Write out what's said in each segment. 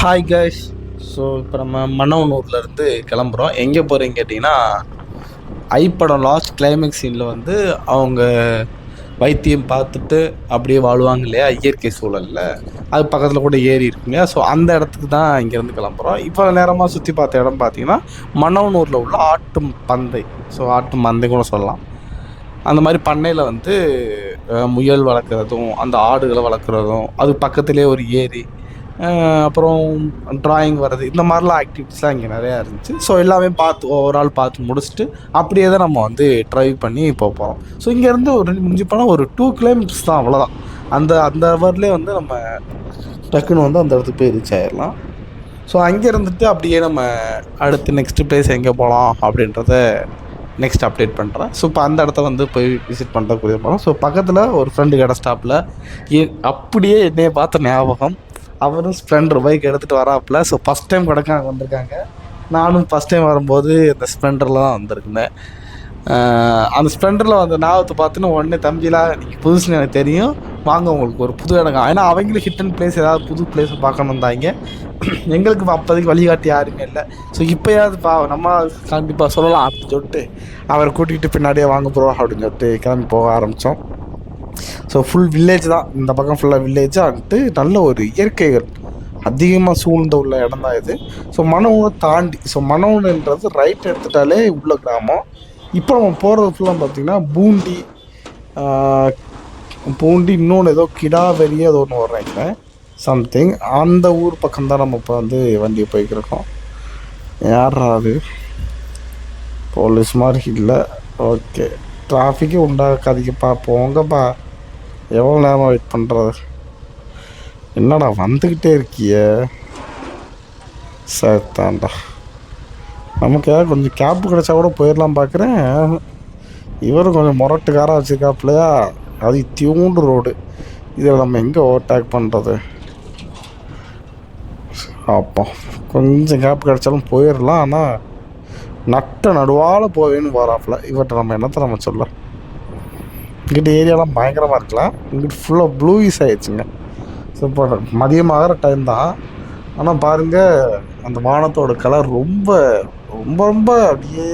Hi guys so இப்போ நம்ம மன்னவனூர்லேருந்து கிளம்புறோம். எங்கே போகிறீங்க கேட்டிங்கன்னா ஐப்படம் லாஸ்ட் கிளைமேக்ஸ் சீனில் வந்து அவங்க வைத்தியம் பார்த்துட்டு அப்படியே வாழ்வாங்க இல்லையா? இயற்கை சூழலில். அது பக்கத்தில் கூட ஏரி இருக்குங்க ஸோ அந்த இடத்துக்கு தான் இங்கேருந்து கிளம்புறோம். இப்போ நேரமாக சுற்றி பார்த்த இடம் பார்த்தீங்கன்னா மன்னவனூரில் உள்ள ஆட்டு பந்தை. ஸோ ஆட்டு மந்தை கூட சொல்லலாம். அந்த மாதிரி பண்ணையில் வந்து முயல் வளர்க்குறதும் அந்த ஆடுகளை வளர்க்குறதும் அது பக்கத்துலேயே ஒரு ஏரி. அப்புறம் ட்ராயிங் வர்றது இந்த மாதிரிலாம் ஆக்டிவிட்டிஸ்லாம் இங்கே நிறையா இருந்துச்சு. ஸோ எல்லாமே பார்த்து ஓவரால் பார்த்து முடிச்சுட்டு அப்படியே தான் நம்ம வந்து ட்ரைவ் பண்ணி போக போகிறோம் ஸோ இங்கேருந்து ஒரு முடிஞ்சு போனால் ஒரு டூ கிலோமீட்டர்ஸ் தான் அவ்வளோதான் அந்த அந்த ஹவர்லேயே வந்து நம்ம டக்குன்னு வந்து அந்த இடத்துக்கு போய் ரீச் ஆயிடலாம் ஸோ அங்கே இருந்துட்டு அப்படியே நம்ம அடுத்து நெக்ஸ்ட் பிளேஸ் எங்கே போகலாம் அப்படின்றத நெக்ஸ்ட் அப்டேட் பண்ணுறேன் ஸோ இப்போ அந்த இடத்த வந்து போய் விசிட் பண்ணுறதுக்குரிய போகிறோம் ஸோ பக்கத்தில் ஒரு ஃப்ரெண்டு கடை ஸ்டாப்பில் அப்படியே என்னைய பார்த்த ஞாபகம். அவரும் ஸ்ப்ளெண்டர் பைக் எடுத்துகிட்டு வராப்புல. ஸோ ஃபஸ்ட் டைம் கொடைக்கானல் வந்திருக்காங்க. நானும் ஃபஸ்ட் டைம் வரும்போது இந்த ஸ்ப்ளெண்டரில் தான் வந்திருந்தேன். அந்த ஸ்ப்ளெண்டரில் வந்த ஞாபகத்தை பார்த்துன்னு உடனே தம்பிலாம் நீங்கள் புதுசுன்னு எனக்கு தெரியும். வாங்க உங்களுக்கு ஒரு புது இடம். ஏன்னா அவங்களும் ஹிட் அண்ட் பிளேஸ் ஏதாவது புது பிளேஸ் பார்க்கணுந்தாங்க எங்களுக்கு அப்போதைக்கு வழிகாட்டி யாருமே இல்லை. ஸோ இப்போயாவது பா நம்ம கண்டிப்பாக சொல்லலாம் அப்படின்னு சொல்லிட்டு அவரை கூட்டிகிட்டு பின்னாடியே வாங்க போகிறோம் அப்படின்னு சொல்லிட்டு கிளம்பி போக ஆரம்பித்தோம் ஸோ ஃபுல் வில்லேஜ் தான். இந்த பக்கம் ஃபுல்லாக வில்லேஜாக வந்துட்டு நல்ல ஒரு இயற்கைகள் அதிகமாக சூழ்ந்த உள்ள இடம் தான் இது. ஸோ மனவுனை தாண்டி ஸோ மனவுன்றது ரைட் எடுத்துட்டாலே உள்ள கிராமம். இப்போ நம்ம போகிறது ஃபுல்லாக பார்த்தீங்கன்னா பூண்டி பூண்டி இன்னொன்று ஏதோ கிடாவெறி ஏதோ ஒன்று வர்றேன் சம்திங் அந்த ஊர் பக்கம் தான் நம்ம இப்போ வந்து வண்டியை போய்க்கிருக்கோம். யாரா அது? போலீஸ் மாதிரி இல்லை. ஓகே டிராஃபிக்கே உண்டாக்காதீங்கப்பா. போங்கப்பா. எவ்வளோ நேரம் வெயிட் பண்ணுறது என்னடா வந்துக்கிட்டே இருக்கிய? சரிதான்டா நமக்கு ஏதாவது கொஞ்சம் கேப் கிடைச்சா கூட போயிடலாம் பார்க்குறேன் இவரும் கொஞ்சம் முரட்டுக்காராக வச்சுருக்காப்புலையா? அது தியூண்டு ரோடு இதில் நம்ம எங்கே ஓவர்டேக் பண்ணுறது அப்போ கொஞ்சம் கேப் கிடைச்சாலும் போயிடலாம் ஆனால் நட்ட நடுவால் போவேன்னு போகிறாப்புல இவர்கிட்ட நம்ம என்னத்தை நம்ம சொல்ல? இங்கிட்ட ஏரியாலாம் பயங்கரமாக இருக்கலாம். இங்கிட்ட ஃபுல்லாக ப்ளூயிஸ் ஆயிடுச்சுங்க. சூப்பர் இப்போ மதியமாகிற டைம் தான். ஆனால் பாருங்கள் அந்த வானத்தோட கலர் ரொம்ப ரொம்ப ரொம்ப அப்படியே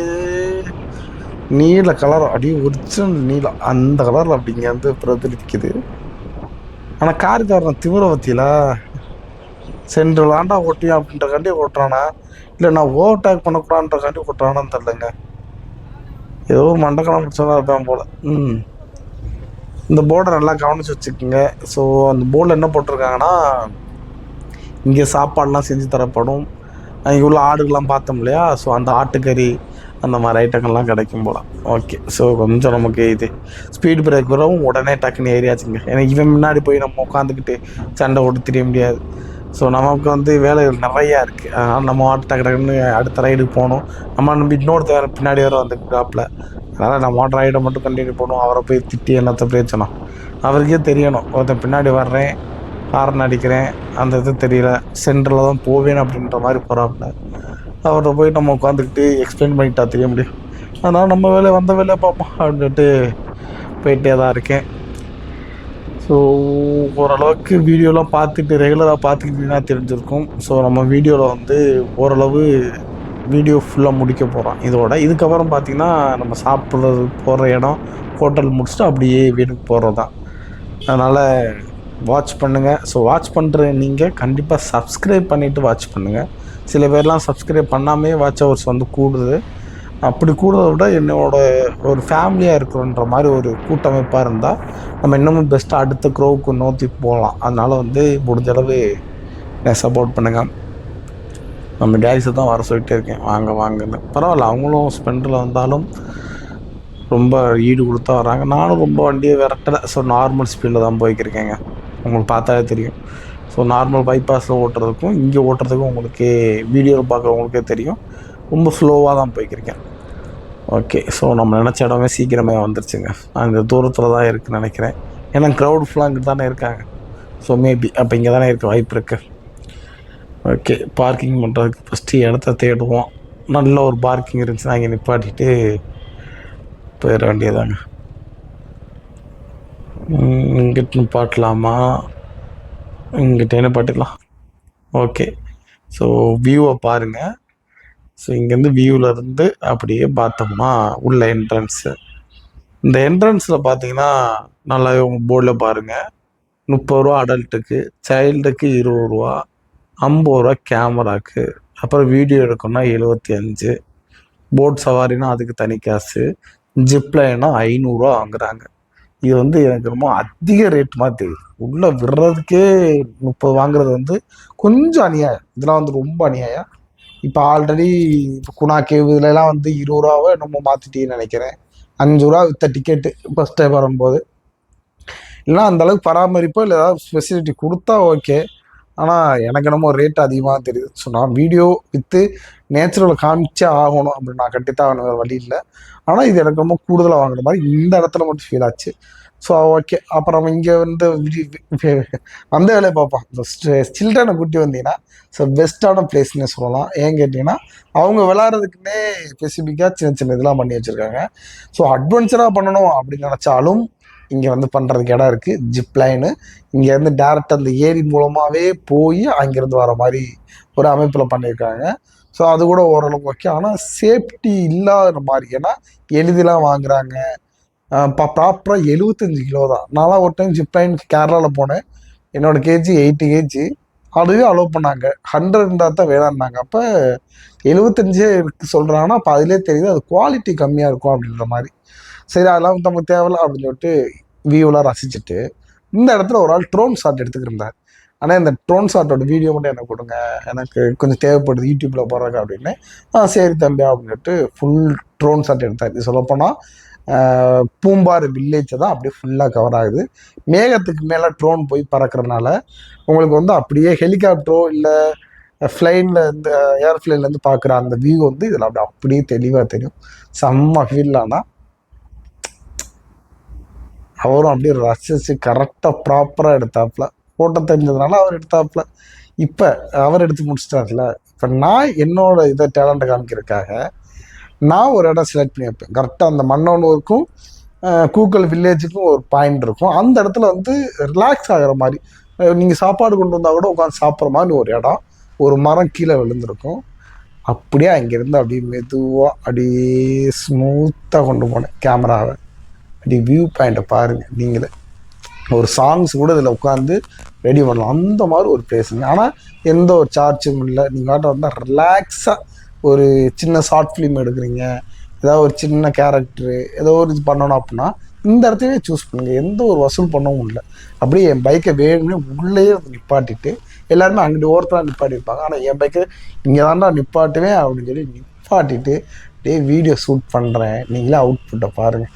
நீல கலர் அப்படியே ஒரிஜினல் நீலம் அந்த கலரில் அப்படிங்க வந்து பிரதிபலிக்குது. ஆனால் காரி திமிர பத்தியில சென்று லாண்டா ஓட்டியும் அப்படின்றக்காண்டி ஓட்டுறானா? இல்லை நான் ஓவர்டேக் பண்ணக்கூடாதுன்றக்காண்டி ஓட்டுறானான்னு தெரிலங்க ஏதோ ஒரு மண்டக்கணம் முடிச்சதா இருப்பேன் போல். ம். இந்த போர்டை நல்லா கவனிச்சு வச்சுக்கோங்க. ஸோ அந்த போர்டில் என்ன போட்டிருக்காங்கன்னா இங்கே சாப்பாடெலாம் செஞ்சு தரப்படும். இங்கே உள்ள ஆடுகள்லாம் பார்த்தோம் இல்லையா? ஸோ அந்த ஆட்டுக்கறி அந்த மாதிரி ஐட்டங்கள்லாம் கிடைக்கும் போல. ஓகே ஸோ கொஞ்சம் நமக்கு இது ஸ்பீட் பிரேக் வரவும் உடனே டக்குன்னு ஏரியாச்சுங்க ஏன்னா இவன் முன்னாடி போய் நம்ம உட்காந்துக்கிட்டு சண்டை ஓட்டு தெரிய முடியாது. ஸோ நமக்கு வந்து வேலைகள் நிறையா இருக்குது அதனால் நம்ம ஆட்டு டக்கு டக்குன்னு அடுத்த ரைடுக்கு போகணும். நம்ம நம்ம இன்னொருத்தர் வேறு பின்னாடி வேறு வந்துக்கிறாப்புல அதனால் நான் மோட்டர் ஆகிட மட்டும் கண்டினியூ பண்ணுவோம் அவரை போய் திட்டி எல்லாத்தையும் பேச்சணும் அவருக்கே தெரியணும். ஒருத்தன் பின்னாடி வர்றேன் ஹார்ன் அடிக்கிறேன் அந்த இது தெரியல சென்டரில் தான் போவேன் அப்படின்ற மாதிரி போகிறாப்புல அவர்கிட்ட போய் நம்ம உட்காந்துக்கிட்டு எக்ஸ்பிளைன் பண்ணிட்டா தெரிய முடியும். அதனால் நம்ம வேலையை வந்த வேலையை பார்ப்போம் அப்படின்ட்டு போயிட்டே தான் இருக்கேன். ஸோ ஓரளவுக்கு வீடியோலாம் பார்த்துட்டு ரெகுலராக பார்த்துக்கிட்டீங்கன்னா தெரிஞ்சிருக்கும். ஸோ நம்ம வீடியோவில் வந்து ஓரளவு வீடியோ ஃபுல்லாக முடிக்க போகிறோம் இதோட இதுக்கப்புறம் பார்த்திங்கன்னா நம்ம சாப்பிட்றது போகிற இடம் ஹோட்டல் முடிச்சுட்டு அப்படியே வீட்டுக்கு போகிறது தான் அதனால் வாட்ச் பண்ணுங்கள் ஸோ வாட்ச் பண்ணுற நீங்கள் கண்டிப்பாக சப்ஸ்கிரைப் பண்ணிவிட்டு வாட்ச் பண்ணுங்கள் சில பேர்லாம் சப்ஸ்கிரைப் பண்ணாமே வாட்ச் ஹவர்ஸ் வந்து கூடுது. அப்படி கூடுறத விட என்னோட ஒரு ஃபேமிலியாக இருக்கிறோன்ற மாதிரி ஒரு கூட்டமைப்பாக இருந்தால் நம்ம இன்னமும் பெஸ்ட்டாக அடுத்த க்ரோவுக்கு நோக்கி போகலாம் அதனால் வந்து முடிஞ்சளவு சப்போர்ட் பண்ணுங்கள் நம்ம டேரிஸை தான் வர சொல்லிட்டே இருக்கேன். வாங்க வாங்கன்னு. பரவாயில்ல அவங்களும் ஸ்பெண்டரில் வந்தாலும் ரொம்ப ஈடு கொடுத்தா வராங்க. நானும் ரொம்ப வண்டியை விரட்டலை. ஸோ நார்மல் ஸ்பீடில் தான் போய்க்கிருக்கேங்க. உங்களுக்கு பார்த்தாலே தெரியும். ஸோ நார்மல் பைபாஸில் ஓட்டுறதுக்கும் இங்கே ஓட்டுறதுக்கும் உங்களுக்கே வீடியோவில் பார்க்குறவங்களுக்கே தெரியும். ரொம்ப ஸ்லோவாக தான் போய்க்கிருக்கேன். ஓகே ஸோ நம்ம நினச்ச இடமே சீக்கிரமே வந்துருச்சுங்க. அந்த தூரத்தில் தான் இருக்குன்னு நினைக்கிறேன். ஏன்னா க்ரௌட் ஃபுல்லாக இங்கே தானே இருக்காங்க. ஸோ மேபி அப்போ இங்கே தானே இருக்க வாய்ப்பு இருக்குது ஓகே பார்க்கிங் பண்ணுறதுக்கு ஃபஸ்ட்டு இடத்த தேடுவோம். நல்ல ஒரு பார்க்கிங் இருந்துச்சுன்னா இங்கே நிப்பாட்டிட்டு போயிட வேண்டியதாங்க இங்கிட்டு நிப்பாட்டலாமா? இங்கிட்ட நிப்பாட்டிடலாம் ஓகே ஸோ வியூவை பாருங்கள் ஸோ இங்கேருந்து வியூவிலருந்து அப்படியே பார்த்தோம்னா உள்ள என்ட்ரன்ஸு இந்த என்ட்ரன்ஸில் பார்த்தீங்கன்னா நல்லா உங்கள் போர்டில் பாருங்கள் முப்பது ரூபா அடல்ட்டுக்கு சைல்டுக்கு இருபது ரூபா. ஐம்பது ரூபா கேமராக்கு. அப்புறம் வீடியோ எடுக்கணும்னா எழுபத்தி அஞ்சு. போட் சவாரினா அதுக்கு தனி காசு. ஜிப்லைனா ஐநூறுரூவா வாங்குறாங்க. இது வந்து எனக்கு ரொம்ப அதிக ரேட் மாதிரி தெரியுது. உள்ளே விடுறதுக்கே முப்பது வாங்குறது வந்து கொஞ்சம் அநியாயம். இதெல்லாம் வந்து ரொம்ப அநியாயம். இப்போ ஆல்ரெடி இப்போ குணா கேவ் இதுலலாம் வந்து இருபது ரூபாவோ நம்ம மாற்றிட்டீங்கன்னு நினைக்கிறேன். அஞ்சு ரூபா வித்த டிக்கெட்டு ஃபஸ்ட் டைம் வரும்போது. இல்லைன்னா அந்தளவுக்கு பராமரிப்போ இல்லை ஏதாவது ஃபெசிலிட்டி கொடுத்தா ஓகே ஆனால் எனக்கு என்னமோ ரேட் அதிகமாக தெரியுது. ஸோ நான் வீடியோ வித்து நேச்சுரலை காமிச்சே ஆகணும் அப்படின்னு நான் கண்டித்தாக ஆகணும் வேறு வழி இல்லை. ஆனால் இது எனக்கு ரொம்ப கூடுதலாக வாங்குற மாதிரி இந்த இடத்துல மட்டும் ஃபீல் ஆச்சு. ஸோ ஓகே அப்புறம் இங்கே வந்து அந்த வேலையை பார்ப்போம் இந்த சில்ட்ரனை கூட்டி வந்தீங்கன்னா ஸோ பெஸ்ட்டான பிளேஸ்னே சொல்லலாம். ஏன் கேட்டிங்கன்னா அவங்க விளாட்றதுக்குன்னே ஸ்பெசிஃபிக்காக சின்ன சின்ன இதெல்லாம் பண்ணி வச்சுருக்காங்க. ஸோ அட்வென்ச்சராக பண்ணணும் அப்படின்னு நினச்சாலும் இங்கே வந்து பண்ணுறதுக்கு இடம் இருக்குது ஜிப் லைனு இங்கேருந்து டேரெக்ட் அந்த ஏரி மூலமாகவே போய் அங்கேருந்து வர மாதிரி ஒரு அமைப்பில் பண்ணியிருக்காங்க ஸோ அது கூட ஓரளவுக்கு ஓகே ஆனால் சேஃப்டி இல்லாத மாதிரி ஏன்னா எழுதிலாம் வாங்குறாங்க. ப்ராப்பராக எழுபத்தஞ்சு கிலோ தான். நான்லாம் ஒரு டைம் ஜிப் கேரளாவில் போனேன். என்னோட கேஜி எயிட்டி கேஜி அதுவே அலோவ் பண்ணாங்க. ஹண்ட்ரட் இருந்தால் தான் வேணான்னாங்க அப்போ எழுபத்தஞ்சே இருக்கு சொல்கிறாங்கன்னா அப்போ அதிலே தெரியுது அது குவாலிட்டி கம்மியாக இருக்கும் அப்படின்ற மாதிரி. சரி அதெல்லாம் நமக்கு தேவையில்ல அப்படின்னு சொல்லிட்டு வியூலாம் ரசிச்சுட்டு இந்த இடத்துல ஒரு ஆள் ட்ரோன் ஷாட் எடுத்துக்கிருந்தார். ஆனால் இந்த ட்ரோன் ஷாட்டோட வீடியோ மட்டும் எனக்கு கொடுங்க. எனக்கு கொஞ்சம் தேவைப்படுது யூடியூப்பில் போடுறாங்க அப்படின்னு. ஆ சரி தம்பி அப்படின்னு சொல்லிட்டு ஃபுல் ட்ரோன் ஷாட் எடுத்தார். இது சொல்லப்போனால் பூம்பாறு வில்லேஜை தான் அப்படியே ஃபுல்லாக கவர் ஆகுது. மேகத்துக்கு மேலே ட்ரோன் போய் பறக்கிறதுனால உங்களுக்கு வந்து அப்படியே ஹெலிகாப்டரோ இல்லை ஃப்ளைனில் இருந்து ஏர்ஃப்ளைன்லேருந்து பார்க்குற அந்த வியூ வந்து இதில் அப்படி அப்படியே தெளிவாக தெரியும். செம்ம ஃபீல் ஆனால் அவரும் அப்படியே ரசிச்சு கரெக்டாக ப்ராப்பராக எடுத்தாப்புல. ஃபோட்டோ தெரிஞ்சதுனால அவர் எடுத்தாப்புல. இப்போ அவர் எடுத்து முடிச்சிட்டார்ல இப்போ நான் என்னோட இதை டேலண்ட்டை காமிக்கிறதுக்காக நான் ஒரு இடம் செலக்ட் பண்ணி வைப்பேன் கரெக்டாக அந்த மன்னனூருக்கும் கூக்கல் வில்லேஜுக்கும் ஒரு பாயிண்ட் இருக்கும். அந்த இடத்துல வந்து ரிலாக்ஸ் ஆகிற மாதிரி நீங்கள் சாப்பாடு கொண்டு வந்தால் கூட உட்காந்து சாப்பிட்ற மாதிரி ஒரு இடம் ஒரு மரம் கீழே விழுந்திருக்கும். அப்படியே அங்கேருந்து அப்படியே மெதுவாக அப்படியே ஸ்மூத்தாக கொண்டு போனேன் கேமராவை அப்படி வியூ பாயிண்ட்டை பாருங்கள் நீங்களே. ஒரு சாங்ஸ் கூட இதில் உட்காந்து ரெடி பண்ணலாம். அந்த மாதிரி ஒரு பிளேஸுங்க ஆனால் எந்த ஒரு சார்ஜும் இல்லை. நீங்கள் வந்தால் ரிலாக்ஸாக ஒரு சின்ன ஷார்ட் ஃபிலிம் எடுக்கிறீங்க. ஏதாவது ஒரு சின்ன கேரக்டரு ஏதோ ஒரு இது பண்ணணும் அப்படின்னா இந்த இடத்துலையே சூஸ் பண்ணுங்கள் எந்த ஒரு வசூல் பண்ணவும் இல்லை. அப்படியே என் பைக்கை வேணும்னே உள்ளேயே நிப்பாட்டிட்டு எல்லாருமே அங்கிட்டு ஓரத்தில் நிப்பாட்டியிருப்பாங்க ஆனால் என் பைக்கை இங்கே தான்டா நிப்பாட்டுவேன் அப்படின்னு சொல்லி நிப்பாட்டிட்டு டே வீடியோ ஷூட் பண்ணுறேன் நீங்களே அவுட்புட்டை பாருங்கள்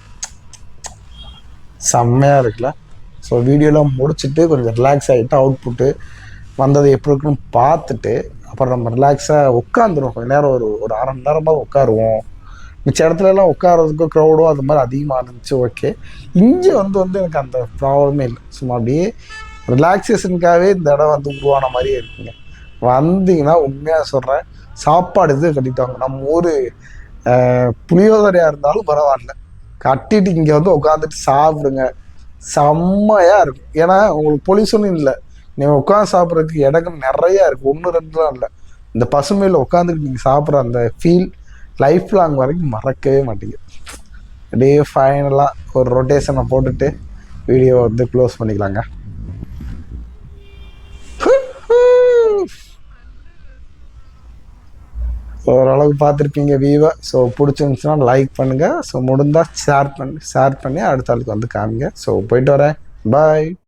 செம்மையாக இருக்குல்ல. ஸோ வீடியோலாம் முடிச்சுட்டு கொஞ்சம் ரிலாக்ஸ் ஆகிட்டு அவுட்புட்டு வந்தது எப்படி இருக்குன்னு பார்த்துட்டு அப்புறம் நம்ம ரிலாக்ஸாக உட்காந்துருவோம் கொஞ்சம் நேரம் ஒரு ஒரு அரை மணி நேரமாக உட்காருவோம். மிச்ச இடத்துலலாம் உட்காரதுக்கு க்ரௌடோ அது மாதிரி அதிகமாக இருந்துச்சு ஓகே இங்கே வந்து வந்து எனக்கு அந்த ப்ராப்ளமே இல்லை. சும்மா அப்படியே ரிலாக்ஸேஷனுக்காகவே இந்த இடம் வந்து உருவான மாதிரியே இருக்குங்க. வந்தீங்கன்னா உண்மையாக சொல்கிறேன் சாப்பாடு இது கட்டிட்டாங்க நம்ம ஊர் புளியோதரையாக இருந்தாலும் பரவாயில்ல. கட்டிட்டு இங்கே வந்து உட்காந்துட்டு சாப்பிடுங்க. செம்மையாக இருக்கும். ஏன்னா உங்களுக்கு பொலியூஷனும் இல்லை. நீங்கள் உட்காந்து சாப்பிட்றதுக்கு இடங்கள் நிறையா இருக்குது ஒன்று ரெண்டுலாம் இல்லை. இந்த பசுமையில் உட்காந்துட்டு நீங்கள் சாப்பிட்ற அந்த ஃபீல் லைஃப் லாங் வரைக்கும் மறக்கவே மாட்டேங்குது. அப்படியே ஃபைனலாக ஒரு ரொட்டேஷனை போட்டுட்டு வீடியோ வந்து க்ளோஸ் பண்ணிக்கலாங்க. ஓரளவுக்கு பார்த்துருப்பீங்க வியூவை ஸோ பிடிச்சிருந்துச்சுன்னா லைக் பண்ணுங்கள் ஸோ முடிந்தால் ஷேர் பண்ணி ஷேர் பண்ணி அடுத்த ஆளுக்கு வந்து காமிங்க. ஸோ போயிட்டு வரேன். பாய்